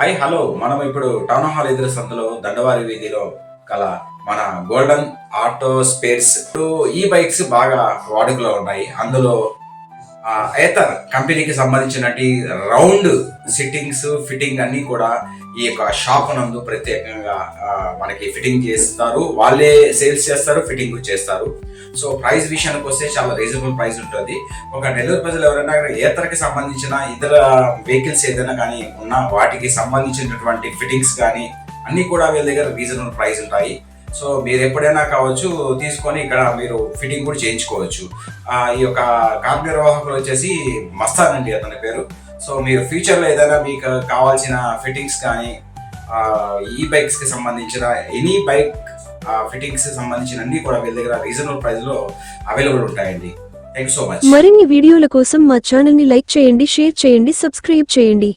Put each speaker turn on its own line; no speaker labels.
Hello. మనం ఇప్పుడు town hall ఎదురు సందులో దండవారి వీధిలో కల మన గోల్డెన్ ఆటో స్పేర్స్. ఈ బైక్స్ బాగా వాడుకలో ఉన్నాయి. అందులో ఏతర్ కంపెనీకి సంబంధించినటి రౌండ్ సిట్టింగ్స్ ఫిట్టింగ్ అన్ని కూడా ఈ యొక్క షాప్ నందు ప్రత్యేకంగా మనకి ఫిట్టింగ్ చేస్తారు. వాళ్ళే సేల్స్ చేస్తారు ఫిట్టింగ్ చేస్తారు. సో ప్రైస్ విషయానికి వస్తే చాలా రీజనబుల్ ప్రైస్ ఉంటుంది. ఒక నెల్లూరు ప్రజలు ఎవరైనా ఏతరకి సంబంధించిన ఇతర వెహికల్స్ ఏదైనా కానీ ఉన్నా వాటికి సంబంధించినటువంటి ఫిట్టింగ్స్ కానీ అన్నీ కూడా వీళ్ళ దగ్గర రీజనబుల్ ప్రైస్ ఉంటాయి. సో మీరు ఎప్పుడైనా కావచ్చు తీసుకొని ఇక్కడ మీరు ఫిట్టింగ్ కూడా చేయించుకోవచ్చు. ఈ యొక్క కార్యనిర్వాహకులు వచ్చేసి మస్తాన్ అండి అతని పేరు. సో మీరు ఫ్యూచర్లో ఏదైనా మీకు కావాల్సిన ఫిట్టింగ్స్ కానీ ఈ బైక్స్కి సంబంధించిన ఎనీ బైక్ ఫిట్టింగ్స్ సంబంధించిన అన్ని కూడా వీళ్ళ దగ్గర రీజనబుల్ ప్రైస్లో అవైలబుల్ ఉంటాయండి. Thank you so much.
మరిన్ని వీడియోల కోసం మా ఛానల్ని లైక్ చేయండి షేర్ చేయండి సబ్స్క్రైబ్ చేయండి.